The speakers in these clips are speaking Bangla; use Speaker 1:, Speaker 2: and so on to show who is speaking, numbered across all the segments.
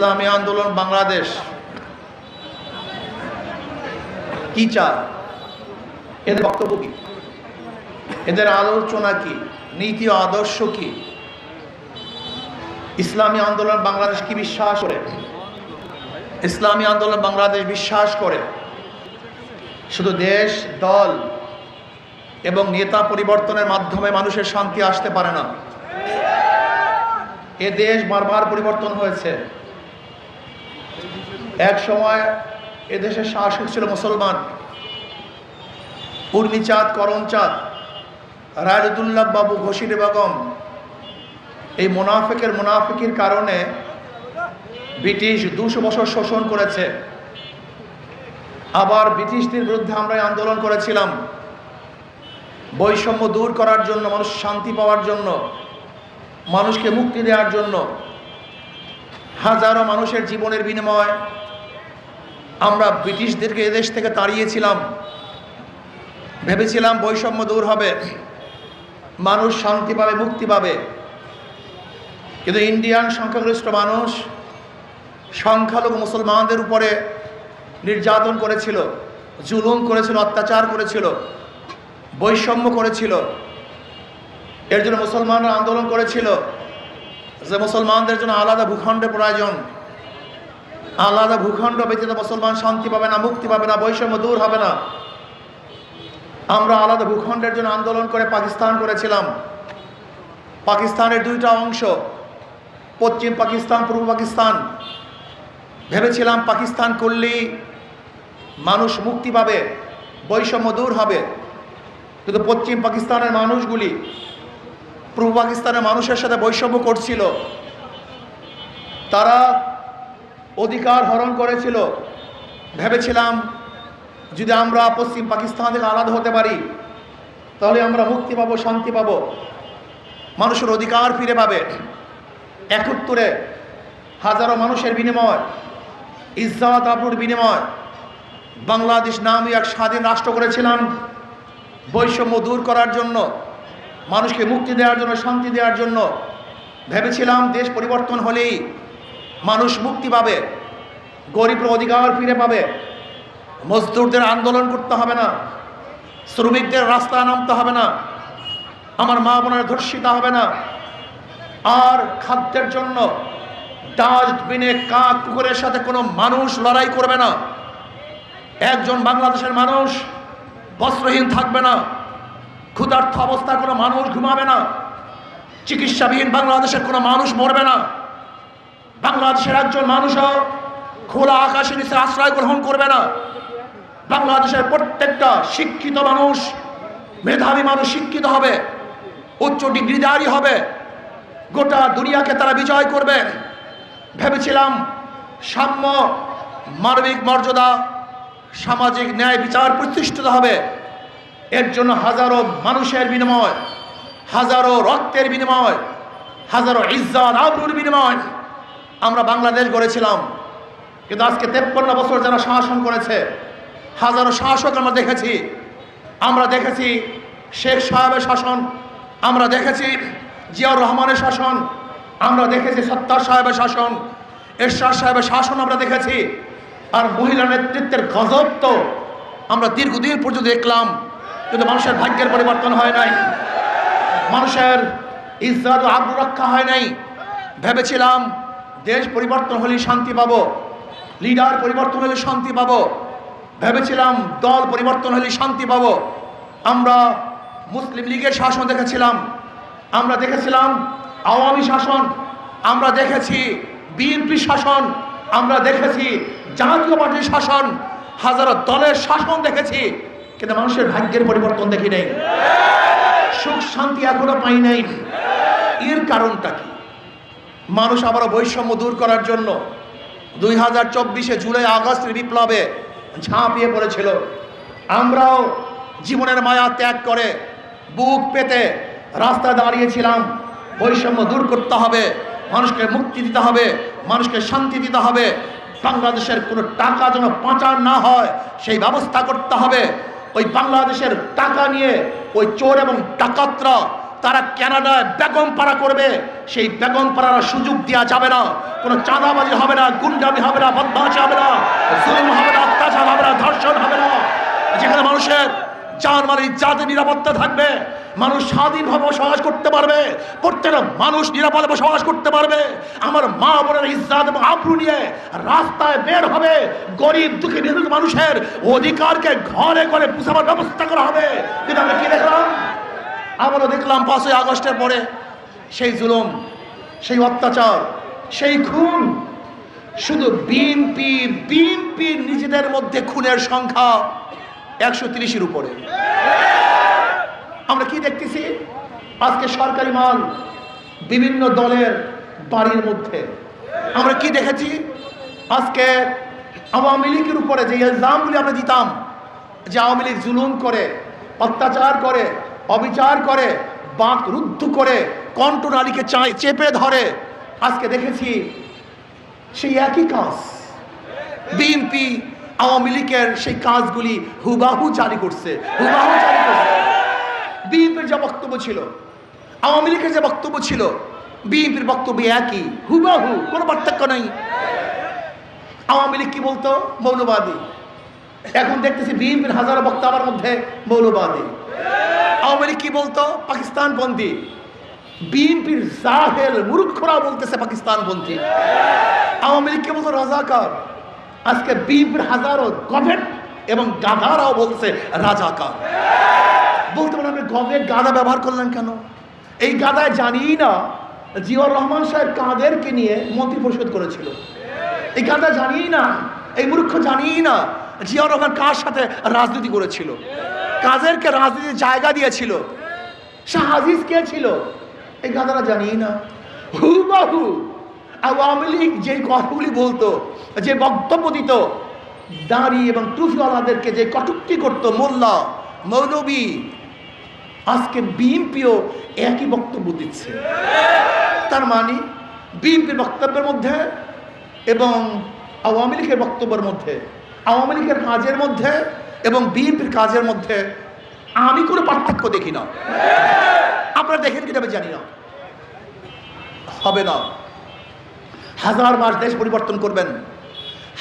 Speaker 1: ইসলামী আন্দোলন বাংলাদেশ। কি চায় এদের বক্তব্য কি? এদের আলোচনা কি? নীতি আদর্শ কি? ইসলামী আন্দোলন বাংলাদেশ কি বিশ্বাস করে? ইসলামী আন্দোলন বাংলাদেশ বিশ্বাস করে। শুধু দেশ, দল এবং নেতা পরিবর্তনের মাধ্যমে মানুষের শান্তি আসতে পারে না। এ দেশ বারবার পরিবর্তন হয়েছে। এক সময় এ দেশের শাসক ছিল মুসলমান। উর্মিচাঁদ করমচাঁদ রায়দুল্লাহ বাবু, ঘোষির বেগম। এই মোনাফেকের মোনাফিকির কারণে ব্রিটিশ দুশো বছর শোষণ করেছে। আবার ব্রিটিশদের বিরুদ্ধে আমরা আন্দোলন করেছিলাম। বৈষম্য দূর করার জন্য, মানুষ শান্তি পাওয়ার জন্য, মানুষকে মুক্তি দেওয়ার জন্য। হাজারো মানুষের জীবনের বিনিময় আমরা ব্রিটিশদেরকে এদেশ থেকে তাড়িয়েছিলাম। ভেবেছিলাম বৈষম্য দূর হবে। মানুষ শান্তি পাবে, মুক্তি পাবে। কিন্তু ইন্ডিয়ান সংখ্যাগরিষ্ঠ মানুষ সংখ্যালঘু মুসলমানদের উপরে নির্যাতন করেছিল, জুলুম করেছিল, অত্যাচার করেছিল, বৈষম্য করেছিল। এর জন্য মুসলমানরা আন্দোলন করেছিল। যে মুসলমানদের জন্য আলাদা ভূখণ্ডের প্রয়োজন। আলাদা ভূখণ্ড ব্যতীত মুসলমান শান্তি পাবে না, মুক্তি পাবে না, বৈষম্য দূর হবে না। আমরা আলাদা ভূখণ্ডের জন্য আন্দোলন করে পাকিস্তান করেছিলাম। পাকিস্তানের দুইটা অংশ, পশ্চিম পাকিস্তান, পূর্ব পাকিস্তান। ভেবেছিলাম পাকিস্তান করলেই মানুষ মুক্তি পাবে, বৈষম্য দূর হবে। কিন্তু পশ্চিম পাকিস্তানের মানুষগুলি পূর্ব পাকিস্তানের মানুষের সাথে বৈষম্য করছিল। তারা অধিকার হরণ করেছিল। ভেবেছিলাম, যদি আমরা পশ্চিম পাকিস্তান থেকে আলাদা হতে পারি, তাহলে আমরা মুক্তি পাবো, শান্তি পাবো। মানুষের অধিকার ফিরে পাবে। একাত্তরে হাজারো মানুষের বিনিময়, ইজ্জাত আবরুর বিনিময়। বাংলাদেশ নামে এক স্বাধীন রাষ্ট্র করেছিলাম। বৈষম্য দূর করার জন্য মানুষকে মুক্তি দেওয়ার জন্য, শান্তি দেওয়ার জন্য ভেবেছিলাম দেশ পরিবর্তন হলেই মানুষ মুক্তি পাবে, গরিবের অধিকার ফিরে পাবে। মজদুরদের আন্দোলন করতে হবে না, শ্রমিকদের রাস্তা নামতে হবে না, আমার মা বোনের ধর্ষিতা হবে না। আর খাদ্যের জন্য ডাস্টবিনে কাক কুকুরের সাথে কোনো মানুষ লড়াই করবে না। একজন বাংলাদেশের মানুষ বস্ত্রহীন থাকবে না। ক্ষুধার্থ অবস্থায় কোনো মানুষ ঘুমাবে না। চিকিৎসাবিহীন বাংলাদেশের কোনো মানুষ মরবে না। বাংলাদেশের একজন মানুষও খোলা আকাশের নিচে আশ্রয় গ্রহণ করবে না। বাংলাদেশের প্রত্যেকটা শিক্ষিত মানুষ, মেধাবী মানুষ শিক্ষিত হবে, উচ্চ ডিগ্রিধারী হবে। গোটা দুনিয়াকে তারা বিজয় করবে। ভেবেছিলাম সাম্য, মানবিক মর্যাদা, সামাজিক ন্যায় বিচার প্রতিষ্ঠিত হবে। এর জন্য হাজারো মানুষের বিনিময়, হাজারো রক্তের বিনিময়, হাজারো ইজ্জাত, আবরুর বিনিময় আমরা বাংলাদেশ গড়েছিলাম। কিন্তু আজকে তেপ্পন্ন বছর যারা শাসন করেছে, হাজারো শাসক আমরা দেখেছি। আমরা দেখেছি শেখ সাহেবের শাসন, আমরা দেখেছি জিয়াউর রহমানের শাসন, আমরা দেখেছি সত্তার সাহেবের শাসন, এরশাদ সাহেবের শাসন আমরা দেখেছি। আর মহিলা নেতৃত্বের গজব তো আমরা দীর্ঘদিন পর্যন্ত দেখলাম। কিন্তু মানুষের ভাগ্যের পরিবর্তন হয় নাই। মানুষের ইজ্জত আগ্রহ রক্ষা হয় নাই। ভেবেছিলাম দেশ পরিবর্তন হলে শান্তি পাবো, লিডার পরিবর্তন হলে শান্তি পাবো, ভেবেছিলাম দল পরিবর্তন হলে শান্তি পাবো। আমরা মুসলিম লীগের শাসন দেখেছিলাম, আমরা দেখেছিলাম আওয়ামী শাসন, আমরা দেখেছি বিএনপি শাসন, আমরা দেখেছি জাতীয় পার্টির শাসন, হাজারো দলের শাসন দেখেছি। কিন্তু মানুষের ভাগ্যের পরিবর্তন দেখি নেই। সুখ, শান্তি এখনও পাই নাই। এর কারণটা কি? মানুষ আবারও বৈষম্য দূর করার জন্য দুই হাজার চব্বিশে জুলাই আগস্ট বিপ্লবে ঝাঁপিয়ে পড়েছিল। আমরাও জীবনের মায়া ত্যাগ করে বুক পেতে রাস্তায় দাঁড়িয়েছিলাম। বৈষম্য দূর করতে হবে, মানুষকে মুক্তি দিতে হবে, মানুষকে শান্তি দিতে হবে। বাংলাদেশের কোনো টাকা যেন পাচার না হয়, সেই ব্যবস্থা করতে হবে। ওই বাংলাদেশের টাকা নিয়ে ওই চোর এবং ডাকাতরা তারা কানাডায় বেগম পাড়া করবে, সেই বেগম পাড়ার সুযোগ দেওয়া যাবে না। কোনো চাঁদাবাজি হবে না, গুন্ডামি হবে না, বদমাশি হবে না, জুলুম হবে না, অত্যাচার হবে না, ধর্ষণ হবে না। যেখানে মানুষের যার মানে জাতি নিরাপত্তা থাকবে মানুষ স্বাধীনভাবে বসবাস করতে পারবে। প্রত্যেকটা মানুষ নিরাপদে বসবাস করতে পারবে। আমার মা বোনের ইজ্জাত এবং আব্রু নিয়ে রাস্তায় বের হবে। গরিব, দুঃখী নিহত মানুষের অধিকারকে ঘরে ঘরে পুষাবার ব্যবস্থা করা হবে। কিন্তু আমরা কি দেখলাম? আবারও দেখলাম পাঁচই আগস্টের পরে সেই জুলুম, সেই অত্যাচার, সেই খুন। শুধু বিএনপি বিএনপি নিজেদের মধ্যে খুনের সংখ্যা একশো তিরিশের উপরে। আমরা কি দেখতেছি? আজকে সরকারি মাল বিভিন্ন দলের বাড়ির মধ্যে। আমরা কি দেখেছি? আজকে আওয়ামী লীগের উপরে যে ইলজামগুলি আমরা দিতাম, যে আওয়ামী লীগ জুলুম করে, অত্যাচার করে, অবিচার করে, বাঁক রুদ্ধ করে কণ্ঠনালীকে চায় চেপে ধরে, আজকে দেখেছি সেই একই কাজ। বিএনপি আওয়ামী লীগের সেই কাজগুলি হুবাহু জারি করছে। হুবাহু জারি করছে। বিএনপির যা বক্তব্য ছিল, আওয়ামী লীগের যে বক্তব্য ছিল, বিএনপির বক্তব্য একই, হুবাহু, কোনো পার্থক্য নাই। আওয়ামী লীগ কি বলতো? মৌলবাদী। এখন দেখতেছি বিএনপির হাজারো বক্তাবার মধ্যে মৌলবাদী। আওয়ামী লীগ কি বলতো? পাকিস্তান বন্দী বিএনপির জাহেল মূর্খরা বলতেছে পাকিস্তান বন্দী আওয়ামী লীগকে বলতো? রাজাকার। আজকে বিএনপির হাজারো গভেট এবং গাধারাও বলছে রাজাকার। বলতে পারেন গাদা ব্যবহার করলেন কেন? এই গাধায় জানি না, জিয়াউর রহমান সাহেব কাদেরকে নিয়ে মন্ত্রী পরিষদ করেছিল। এই গাধা জানি না, এই মূর্খ জানি না, জিয়াউর রহমান কার সাথে রাজনীতি করেছিল? কাদেরকে রাজনীতির জায়গা দিয়েছিল? শাহ কে ছিল? এই গাধারা জানি না। হুবাহু আওয়ামী লীগ যে কথাগুলি বলতো, যে বক্তব্য দিত, দাঁড়ি এবং টুফিওয়ালাদেরকে যে কটুক্তি করতো মোল্লা, মৌলবী আজকে বিএনপিও একই বক্তব্য দিচ্ছে। তার মানে বিএনপির বক্তব্যের মধ্যে এবং আওয়ামী লীগের বক্তব্যের মধ্যে, আওয়ামী লীগের কাজের মধ্যে এবং বিএনপির কাজের মধ্যে আমি কোনো পার্থক্য দেখি না। আপনারা দেখেন কিনা জানি না। হবে না। হাজার মাস দেশ পরিবর্তন করবেন।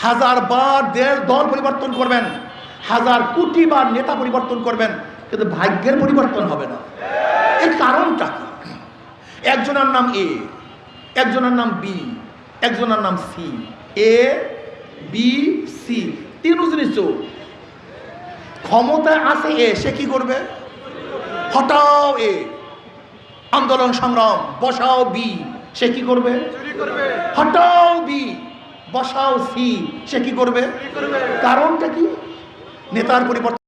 Speaker 1: হাজার বার দেশ দল পরিবর্তন করবেন। হাজার কোটি বার নেতা পরিবর্তন করবেন। কিন্তু ভাগ্যের পরিবর্তন হবে না। এর কারণটা কি? একজনের নাম এ একজনের নাম বি একজনের নাম সি এ বি সি তিন জিনিস চোখ ক্ষমতায় আছে এ সে কি করবে? হটাও এ। আন্দোলন সংগ্রাম বসাও বি সে কি করবে? হটাও বি বসাও সি সে কি করবে? কারণটা কি? নেতার পরিবর্তন